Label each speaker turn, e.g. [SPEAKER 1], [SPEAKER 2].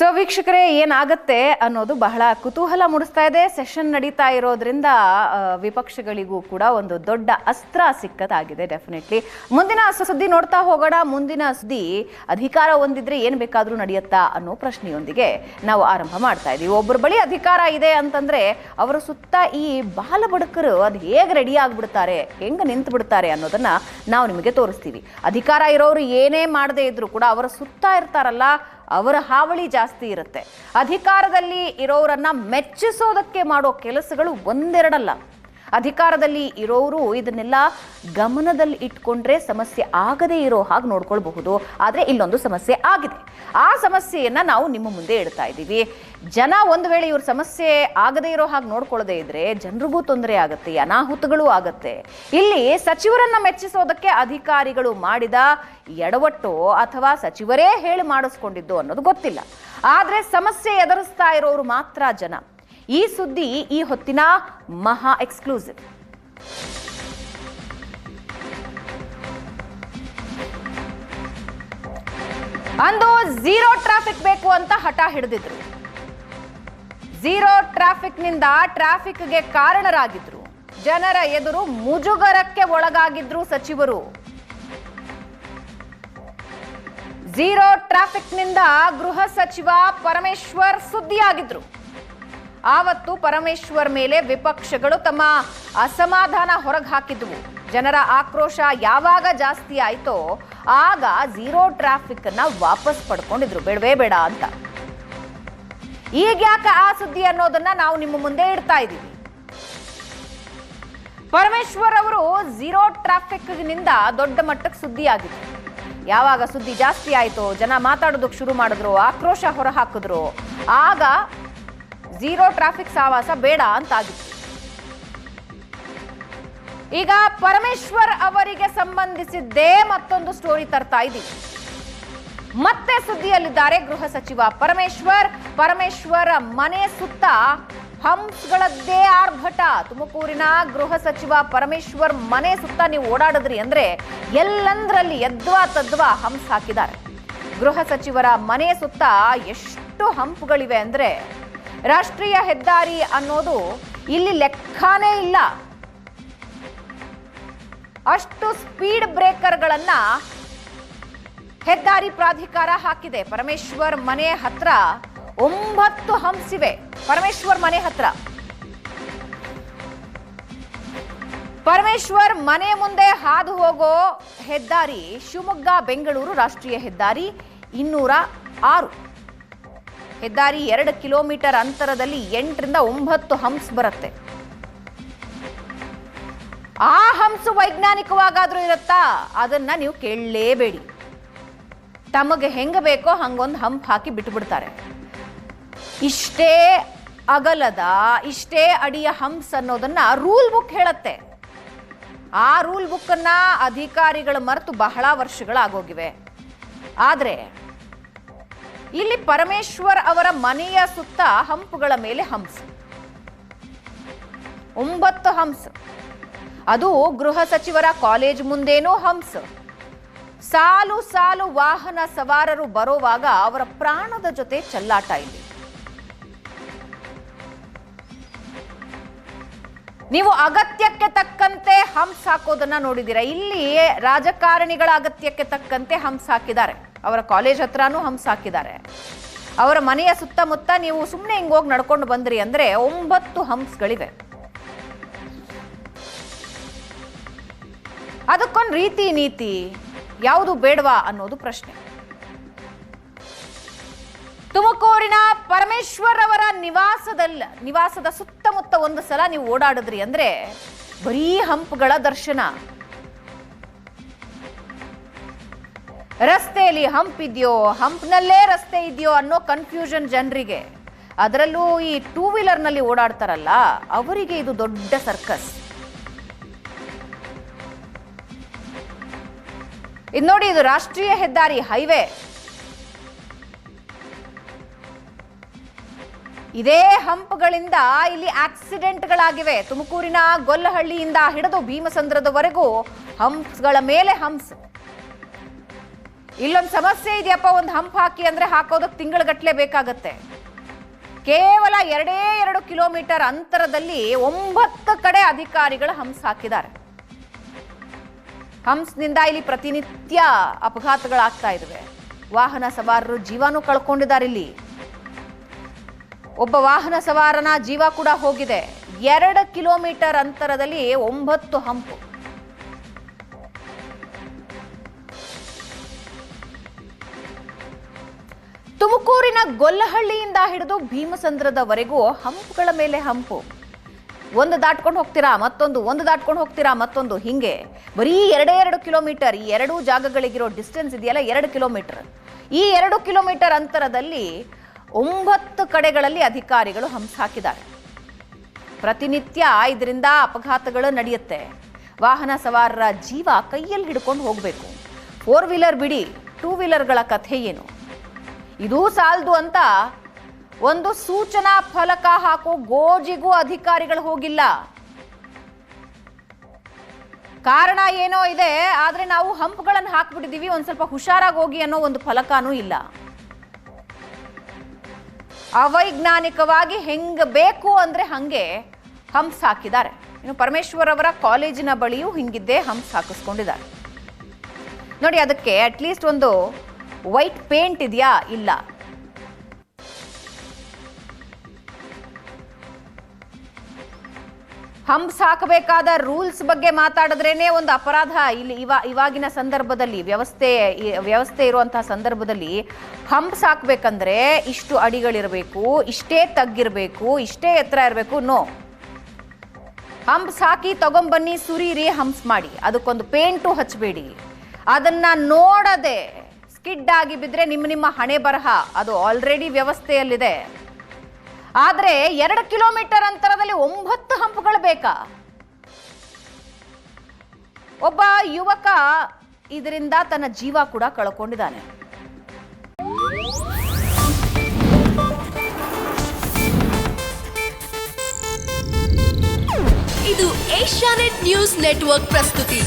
[SPEAKER 1] So ವೀಕ್ಷಕರೇ, ಏನಾಗತ್ತೆ ಅನ್ನೋದು ಬಹಳ ಕುತೂಹಲ ಮೂಡಿಸ್ತಾ ಇದೆ. ಸೆಷನ್ ನಡೀತಾ ಇರೋದ್ರಿಂದ ವಿಪಕ್ಷಗಳಿಗೂ ಕೂಡ ಒಂದು ದೊಡ್ಡ ಅಸ್ತ್ರ ಸಿಕ್ಕದಾಗಿದೆ, ಡೆಫಿನೆಟ್ಲಿ. ಮುಂದಿನ ಸುದ್ದಿ ನೋಡ್ತಾ ಹೋಗೋಣ. ಮುಂದಿನ ಸುದ್ದಿ, ಅಧಿಕಾರ ಹೊಂದಿದ್ರೆ ಏನು ಬೇಕಾದರೂ ನಡೆಯುತ್ತಾ ಅನ್ನೋ ಪ್ರಶ್ನೆಯೊಂದಿಗೆ ನಾವು ಆರಂಭ ಮಾಡ್ತಾ ಇದೀವಿ. ಒಬ್ಬರ ಬಳಿ ಅಧಿಕಾರ ಇದೆ ಅಂತಂದ್ರೆ, ಅವರ ಸುತ್ತ ಈ ಬಾಲ ಬಡಕರು ಅದು ಹೇಗೆ ರೆಡಿ ಆಗ್ಬಿಡ್ತಾರೆ, ಹೆಂಗೆ ನಿಂತು ಬಿಡ್ತಾರೆ ಅನ್ನೋದನ್ನ ನಾವು ನಿಮಗೆ ತೋರಿಸ್ತೀವಿ. ಅಧಿಕಾರ ಇರೋರು ಏನೇ ಮಾಡದೇ ಇದ್ರು ಕೂಡ ಅವರ ಸುತ್ತ ಇರ್ತಾರಲ್ಲ ಅವರ ಹಾವಳಿ ಜಾಸ್ತಿ ಇರುತ್ತೆ. ಅಧಿಕಾರದಲ್ಲಿ ಇರೋರನ್ನ ಮೆಚ್ಚಿಸೋದಕ್ಕೆ ಮಾಡೋ ಕೆಲಸಗಳು ಒಂದೆರಡಲ್ಲ. ಅಧಿಕಾರದಲ್ಲಿ ಇರೋರು ಇದನ್ನೆಲ್ಲ ಗಮನದಲ್ಲಿ ಇಟ್ಕೊಂಡ್ರೆ ಸಮಸ್ಯೆ ಆಗದೇ ಇರೋ ಹಾಗೆ ನೋಡ್ಕೊಳ್ಬಹುದು. ಆದರೆ ಇಲ್ಲೊಂದು ಸಮಸ್ಯೆ ಆಗಿದೆ. ಆ ಸಮಸ್ಯೆಯನ್ನು ನಾವು ನಿಮ್ಮ ಮುಂದೆ ಇಡ್ತಾ ಇದ್ದೀವಿ. ಜನ ಒಂದು ವೇಳೆ ಇವ್ರ ಸಮಸ್ಯೆ ಆಗದೇ ಇರೋ ಹಾಗೆ ನೋಡ್ಕೊಳ್ಳದೆ ಇದ್ರೆ ಜನರಿಗೂ ತೊಂದರೆ ಆಗುತ್ತೆ, ಅನಾಹುತಗಳು ಆಗುತ್ತೆ. ಇಲ್ಲಿ ಸಚಿವರನ್ನ ಮೆಚ್ಚಿಸೋದಕ್ಕೆ ಅಧಿಕಾರಿಗಳು ಮಾಡಿದ ಎಡವಟ್ಟು ಅಥವಾ ಸಚಿವರೇ ಹೇಳಿ ಮಾಡಿಸ್ಕೊಂಡಿದ್ದು ಅನ್ನೋದು ಗೊತ್ತಿಲ್ಲ. ಆದ್ರೆ ಸಮಸ್ಯೆ ಎದುರಿಸ್ತಾ ಇರೋರು ಮಾತ್ರ ಜನ. ಈ ಸುದ್ದಿ ಈ ಹೊತ್ತಿನ ಮಹಾ ಎಕ್ಸ್ಕ್ಲೂಸಿವ್. ಅಂದು ಝೀರೋ ಟ್ರಾಫಿಕ್ ಬೇಕು ಅಂತ ಹಠ ಹಿಡಿದಿದ್ರು. ಝೀರೋ ಟ್ರಾಫಿಕ್ನಿಂದ ಟ್ರಾಫಿಕ್ಗೆ ಕಾರಣರಾಗಿದ್ರು. ಜನರ ಎದುರು ಮುಜುಗರಕ್ಕೆ ಒಳಗಾಗಿದ್ರು ಸಚಿವರು. ಝೀರೋ ಟ್ರಾಫಿಕ್ನಿಂದ ಗೃಹ ಸಚಿವ ಪರಮೇಶ್ವರ್ ಸುದ್ದಿಯಾಗಿದ್ರು. ಆವತ್ತು ಪರಮೇಶ್ವರ್ ಮೇಲೆ ವಿಪಕ್ಷಗಳು ತಮ್ಮ ಅಸಮಾಧಾನ ಹೊರಗೆ ಹಾಕಿದ್ವು ಜನರ ಆಕ್ರೋಶ ಯಾವಾಗ ಜಾಸ್ತಿ ಆಯ್ತೋ ಆಗ ಝೀರೋ ಟ್ರಾಫಿಕ್ ಅನ್ನ ವಾಪಸ್ ಪಡ್ಕೊಂಡಿದ್ರು. ಬೇಡವೇ ಬೇಡ ಅಂತ. ಈಗ ಆ ಸುದ್ದಿ ಅನ್ನೋದನ್ನ ನಾವು ನಿಮ್ಮ ಮುಂದೆ ಇಡ್ತಾ ಇದ್ದೀವಿ. ಪರಮೇಶ್ವರ್ ಅವರು ಝೀರೋ ಟ್ರಾಫಿಕ್ನಿಂದ ದೊಡ್ಡ ಮಟ್ಟಕ್ಕೆ ಸುದ್ದಿ ಆಗಿದೆ ಯಾವಾಗ ಸುದ್ದಿ ಜಾಸ್ತಿ ಆಯಿತು, ಜನ ಮಾತಾಡೋದಕ್ಕೆ ಶುರು ಮಾಡಿದ್ರು, ಆಕ್ರೋಶ ಹೊರ ಹಾಕಿದ್ರು ಆಗ ಝೀರೋ ಟ್ರಾಫಿಕ್ ಸಹವಾಸ ಬೇಡ ಅಂತಾಗಿತ್ತು. ಈಗ ಪರಮೇಶ್ವರ್ ಅವರಿಗೆ ಸಂಬಂಧಿಸಿದ್ದೇ ಮತ್ತೊಂದು ಸ್ಟೋರಿ ತರ್ತಾ ಇದ್ದೀವಿ ಮತ್ತೆ ಸುದ್ದಿಯಲ್ಲಿದ್ದಾರೆ ಗೃಹ ಸಚಿವ ಪರಮೇಶ್ವರ್. ಪರಮೇಶ್ವರ ಮನೆ ಸುತ್ತ ಹಂಪ್ಸ್ಗಳದ್ದೇ ಆರ್ಭಟ. ತುಮಕೂರಿನ ಗೃಹ ಸಚಿವ ಪರಮೇಶ್ವರ್ ಮನೆ ಸುತ್ತ ನೀವು ಓಡಾಡಿದ್ರಿ ಅಂದ್ರೆ ಎಲ್ಲಂದ್ರಲ್ಲಿ ಯದ್ವಾ ತದ್ವಾ ಹಂಪ್ಸ್ ಹಾಕಿದ್ದಾರೆ. ಗೃಹ ಸಚಿವರ ಮನೆ ಸುತ್ತ ಎಷ್ಟು ಹಂಪ್ಗಳಿವೆ ಅಂದ್ರೆ ರಾಷ್ಟ್ರೀಯ ಹೆದ್ದಾರಿ ಅನ್ನೋದು ಇಲ್ಲಿ ಲೆಕ್ಕನೇ ಇಲ್ಲ. ಅಷ್ಟು ಸ್ಪೀಡ್ ಬ್ರೇಕರ್ಗಳನ್ನ ಹೆದ್ದಾರಿ ಪ್ರಾಧಿಕಾರ ಹಾಕಿದೆ. ಪರಮೇಶ್ವರ್ ಮನೆ ಹತ್ರ ಒಂಬತ್ತು ಹಂಸಿವೆ ಪರಮೇಶ್ವರ್ ಮನೆ ಹತ್ರ. ಪರಮೇಶ್ವರ್ ಮನೆ ಮುಂದೆ ಹಾದು ಹೋಗೋ ಹೆದ್ದಾರಿ ಶಿವಮೊಗ್ಗ, ಬೆಂಗಳೂರು ರಾಷ್ಟ್ರೀಯ ಹೆದ್ದಾರಿ ಇನ್ನೂರ ಆರು. ಹೆದ್ದಾರಿ ಎರಡು ಕಿಲೋಮೀಟರ್ ಅಂತರದಲ್ಲಿ ಎಂಟರಿಂದ ಒಂಬತ್ತು ಹಂಪ್ಸ್ ಬರುತ್ತೆ. ಆ ಹಂಸು ವೈಜ್ಞಾನಿಕವಾಗಾದ್ರೂ ಇರುತ್ತಾ? ಅದನ್ನ ನೀವು ಕೇಳಲೇಬೇಡಿ. ತಮಗೆ ಹೆಂಗ ಬೇಕೋ ಹಂಗೊಂದು ಹಂಪ್ ಹಾಕಿ ಬಿಟ್ಬಿಡ್ತಾರೆ. ಇಷ್ಟೇ ಅಗಲದ, ಇಷ್ಟೇ ಅಡಿಯ ಹಂಪ್ಸ್ ಅನ್ನೋದನ್ನ ರೂಲ್ ಬುಕ್ ಹೇಳತ್ತೆ. ಆ ರೂಲ್ ಬುಕ್ ಅನ್ನ ಅಧಿಕಾರಿಗಳು ಮರೆತು ಬಹಳ ವರ್ಷಗಳಾಗೋಗಿವೆ. ಆದ್ರೆ ಇಲ್ಲಿ ಪರಮೇಶ್ವರ್ ಅವರ ಮನೆಯ ಸುತ್ತ ಹಂಪ್ಗಳ ಮೇಲೆ ಹಂಸ. ಒಂಬತ್ತು ಹಂಸ. ಅದು ಗೃಹ ಸಚಿವರ ಕಾಲೇಜ್ ಮುಂದೇನೂ ಹಂಸ. ಸಾಲು ಸಾಲು ವಾಹನ ಸವಾರರು ಬರೋವಾಗ ಅವರ ಪ್ರಾಣದ ಜೊತೆ ಚೆಲ್ಲಾಟ ಇಲ್ಲಿ. ನೀವು ಅಗತ್ಯಕ್ಕೆ ತಕ್ಕಂತೆ ಹಂಪ್ಸ್ ಹಾಕೋದನ್ನ ನೋಡಿದ್ದೀರಾ? ಇಲ್ಲಿ ರಾಜಕಾರಣಿಗಳ ಅಗತ್ಯಕ್ಕೆ ತಕ್ಕಂತೆ ಹಂಪ್ಸ್ ಹಾಕಿದ್ದಾರೆ. ಅವರ ಕಾಲೇಜ್ ಹತ್ರನೂ ಹಂಪ್ಸ್ ಹಾಕಿದ್ದಾರೆ. ಅವರ ಮನೆಯ ಸುತ್ತಮುತ್ತ ನೀವು ಸುಮ್ಮನೆ ಹಿಂಗೆ ಹೋಗಿ ನಡ್ಕೊಂಡು ಬಂದ್ರಿ ಅಂದ್ರೆ ಒಂಬತ್ತು ಹಂಸ್ಗಳಿವೆ. ಅದಕ್ಕೊಂದು ರೀತಿ ನೀತಿ, ಯಾವುದು ಬೇಡವಾ ಅನ್ನೋದು ಪ್ರಶ್ನೆ. ತುಮಕೂರಿನ ಪರಮೇಶ್ವರ್ ಅವರ ನಿವಾಸದಲ್ಲ, ನಿವಾಸದ ಸುತ್ತಮುತ್ತ ಒಂದು ಸಲ ನೀವು ಓಡಾಡಿದ್ರಿ ಅಂದ್ರೆ ಬರೀ ಹಂಪ್ಗಳ ದರ್ಶನ. ರಸ್ತೆಯಲ್ಲಿ ಹಂಪ್ ಇದೆಯೋ, ಹಂಪ್ನಲ್ಲೇ ರಸ್ತೆ ಇದೆಯೋ ಅನ್ನೋ ಕನ್ಫ್ಯೂಷನ್ ಜನರಿಗೆ. ಅದರಲ್ಲೂ ಈ ಟೂ ವೀಲರ್ನಲ್ಲಿ ಓಡಾಡ್ತಾರಲ್ಲ, ಅವರಿಗೆ ಇದು ದೊಡ್ಡ ಸರ್ಕಸ್ ಇದು ನೋಡಿ ಇದು ರಾಷ್ಟ್ರೀಯ ಹೆದ್ದಾರಿ ಹೈವೇ ಇದೇ ಹಂಪ್ಗಳಿಂದ ಇಲ್ಲಿ ಆಕ್ಸಿಡೆಂಟ್ಗಳಾಗಿವೆ. ತುಮಕೂರಿನ ಗೊಲ್ಲಹಳ್ಳಿಯಿಂದ ಹಿಡಿದು ಭೀಮಸಂದ್ರದವರೆಗೂ ಹಂಪ್ಸ್ಗಳ ಮೇಲೆ ಹಂಪ್ಸ್. ಇಲ್ಲೊಂದು ಸಮಸ್ಯೆ ಇದೆಯಪ್ಪ, ಒಂದು ಹಂಪ್ ಹಾಕಿ ಅಂದ್ರೆ ಹಾಕೋದಕ್ಕೆ ತಿಂಗಳಗಟ್ಟಲೆ ಬೇಕಾಗತ್ತೆ. ಕೇವಲ ಎರಡೇ ಎರಡು ಕಿಲೋಮೀಟರ್ ಅಂತರದಲ್ಲಿ ಒಂಬತ್ತು ಕಡೆ ಅಧಿಕಾರಿಗಳು ಹಂಸ್ ಹಾಕಿದ್ದಾರೆ. ಹಂಸ್ನಿಂದ ಇಲ್ಲಿ ಪ್ರತಿನಿತ್ಯ ಅಪಘಾತಗಳಾಗ್ತಾ ಇದಾವೆ ವಾಹನ ಸವಾರರು ಜೀವನೂ ಕಳ್ಕೊಂಡಿದ್ದಾರೆ ಇಲ್ಲಿ. ಒಬ್ಬ ವಾಹನ ಸವಾರನ ಜೀವ ಕೂಡ ಹೋಗಿದೆ. ಎರಡು ಕಿಲೋಮೀಟರ್ ಅಂತರದಲ್ಲಿ ಒಂಬತ್ತು ಹಂಪು. ತುಮಕೂರಿನ ಗೊಲ್ಲಹಳ್ಳಿಯಿಂದ ಹಿಡಿದು ಭೀಮಸಂದ್ರದವರೆಗೂ ಹಂಪುಗಳ ಮೇಲೆ ಹಂಪು. ಒಂದು ದಾಟ್ಕೊಂಡು ಹೋಗ್ತೀರಾ, ಮತ್ತೊಂದು, ಒಂದು ದಾಟ್ಕೊಂಡು ಹೋಗ್ತೀರಾ, ಮತ್ತೊಂದು, ಹಿಂಗೆ. ಬರೀ ಎರಡೇ ಎರಡು ಕಿಲೋಮೀಟರ್, ಈ ಎರಡೂ ಜಾಗಗಳಿಗಿರೋ ಡಿಸ್ಟೆನ್ಸ್ ಇದೆಯಲ್ಲ, ಎರಡು ಕಿಲೋಮೀಟರ್. ಈ ಎರಡು ಕಿಲೋಮೀಟರ್ ಅಂತರದಲ್ಲಿ ಒಂಬತ್ತು ಕಡೆಗಳಲ್ಲಿ ಅಧಿಕಾರಿಗಳು ಹಂಸ ಹಾಕಿದ್ದಾರೆ ಪ್ರತಿನಿತ್ಯ ಇದರಿಂದ ಅಪಘಾತಗಳು ನಡೆಯುತ್ತೆ. ವಾಹನ ಸವಾರರ ಜೀವ ಕೈಯಲ್ಲಿ ಹಿಡ್ಕೊಂಡು ಹೋಗಬೇಕು. ಫೋರ್ ವೀಲರ್ ಬಿಡಿ ಟೂ ವೀಲರ್ಗಳ ಕಥೆ ಏನು? ಇದೂ ಸಾಲದು ಅಂತ ಒಂದು ಸೂಚನಾ ಫಲಕ ಹಾಕೋ ಗೋಜಿಗೂ ಅಧಿಕಾರಿಗಳು ಹೋಗಿಲ್ಲ. ಕಾರಣ ಏನೋ ಇದೆ, ಆದರೆ ನಾವು ಹಂಪ್ಗಳನ್ನು ಹಾಕ್ಬಿಟ್ಟಿದ್ದೀವಿ ಒಂದು ಸ್ವಲ್ಪ ಹುಷಾರಾಗಿ ಹೋಗಿ ಅನ್ನೋ ಒಂದು ಫಲಕನೂ ಇಲ್ಲ. ಅವೈಜ್ಞಾನಿಕವಾಗಿ ಹೆಂಗೆ ಬೇಕು ಅಂದ್ರೆ ಹಾಗೆ ಹಂಪ್ಸ್ ಹಾಕಿದ್ದಾರೆ ಇನ್ನು ಪರಮೇಶ್ವರ್ ಅವರ ಕಾಲೇಜಿನ ಬಳಿಯೂ ಹಿಂಗಿದ್ದೇ ಹಂಪ್ಸ್ ಹಾಕಿಸ್ಕೊಂಡಿದ್ದಾರೆ ನೋಡಿ, ಅದಕ್ಕೆ ಅಟ್ಲೀಸ್ಟ್ ಒಂದು ವೈಟ್ ಪೇಂಟ್ ಇದೆಯಾ? ಇಲ್ಲ. ಹಂಪ್ಸ್ ಹಾಕಬೇಕಾದ ರೂಲ್ಸ್ ಬಗ್ಗೆ ಮಾತಾಡಿದ್ರೇನೆ ಒಂದು ಅಪರಾಧ. ಇಲ್ಲಿ ಇವ, ಇವಾಗಿನ ಸಂದರ್ಭದಲ್ಲಿ ವ್ಯವಸ್ಥೆ ವ್ಯವಸ್ಥೆ ಇರುವಂತಹ ಸಂದರ್ಭದಲ್ಲಿ ಹಂಪ್ಸ್ ಹಾಕ್ಬೇಕಂದ್ರೆ ಇಷ್ಟು ಅಡಿಗಳಿರಬೇಕು, ಇಷ್ಟೇ ತಗ್ಗಿರಬೇಕು, ಇಷ್ಟೇ ಎತ್ತರ ಇರಬೇಕು, ನೋ. ಹಂಪ್ಸ್ ಹಾಕಿ ತಗೊಂಬನ್ನಿ, ಸುರಿರಿ ಹಂಪ್ಸ್ ಮಾಡಿ. ಅದಕ್ಕೊಂದು ಪೇಂಟು ಹಚ್ಚಬೇಡಿ ಅದನ್ನ ನೋಡದೆ ಸ್ಕಿಡ್ ಆಗಿ ಬಿದ್ರೆ ನಿಮ್ಮ ನಿಮ್ಮ ಹಣೆ ಬರಹ. ಅದು ಆಲ್ರೆಡಿ ವ್ಯವಸ್ಥೆಯಲ್ಲಿದೆ. ಆದ್ರೆ ಎರಡು ಕಿಲೋಮೀಟರ್ ಅಂತರದಲ್ಲಿ ಒಂಬತ್ತು ಹಂಪುಗಳು ಬೇಕಾ? ಒಬ್ಬ ಯುವಕ ಇದರಿಂದ ತನ್ನ ಜೀವ ಕೂಡ ಕಳ್ಕೊಂಡಿದ್ದಾನೆ.
[SPEAKER 2] ಇದು ಏಷ್ಯಾನೆಟ್ ನ್ಯೂಸ್ ನೆಟ್ವರ್ಕ್ ಪ್ರಸ್ತುತಿ.